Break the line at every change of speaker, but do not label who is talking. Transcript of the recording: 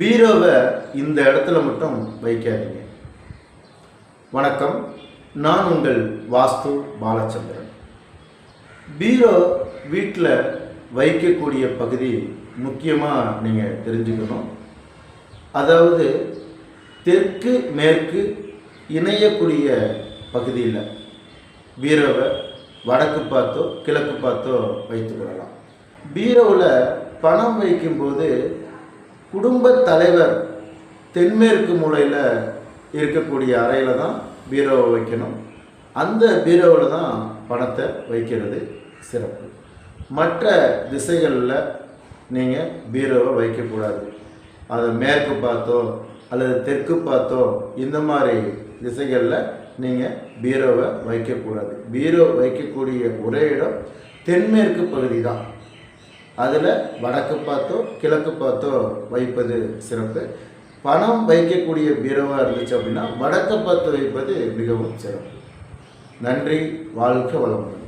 பீரோவை இந்த இடத்துல மட்டும் வைக்காதீங்க. வணக்கம் நான் உங்கள் வாஸ்து பாலச்சந்திரன். பீரோ வீட்டில் வைக்கக்கூடிய பகுதி முக்கியமாக நீங்கள் தெரிஞ்சுக்கணும். அதாவது தெற்கு மேற்கு இணையக்கூடிய பகுதியில் பீரோவை வடக்கு பார்த்தோ கிழக்கு பார்த்தோ வைத்துக்கொள்ளலாம் பீரோவில் பணம் வைக்கும்போது குடும்பத் தலைவர் தென்மேற்கு மூலையில் இருக்கக்கூடிய அறையில் தான் பீரோவை வைக்கணும். அந்த பீரோவில் தான் பணத்தை வைக்கிறது சிறப்பு. மற்ற திசைகளில் நீங்கள் பீரோவை வைக்கக்கூடாது அதை மேற்கு பார்த்தோ அல்லது தெற்கு பார்த்தோ இந்த மாதிரி திசைகளில் நீங்கள் பீரோவை வைக்கக்கூடாது பீரோ வைக்கக்கூடிய ஒரே இடம் தென்மேற்கு பகுதி தான். அதில் வடக்கு பார்த்தோ கிழக்கு பார்த்தோ வைப்பது சிறப்பு. பணம் வைக்கக்கூடிய பீரோவாக இருந்துச்சு அப்படின்னா வடக்கு பார்த்து வைப்பது மிகவும் சிறப்பு. நன்றி வாழ்க வளமுடன்.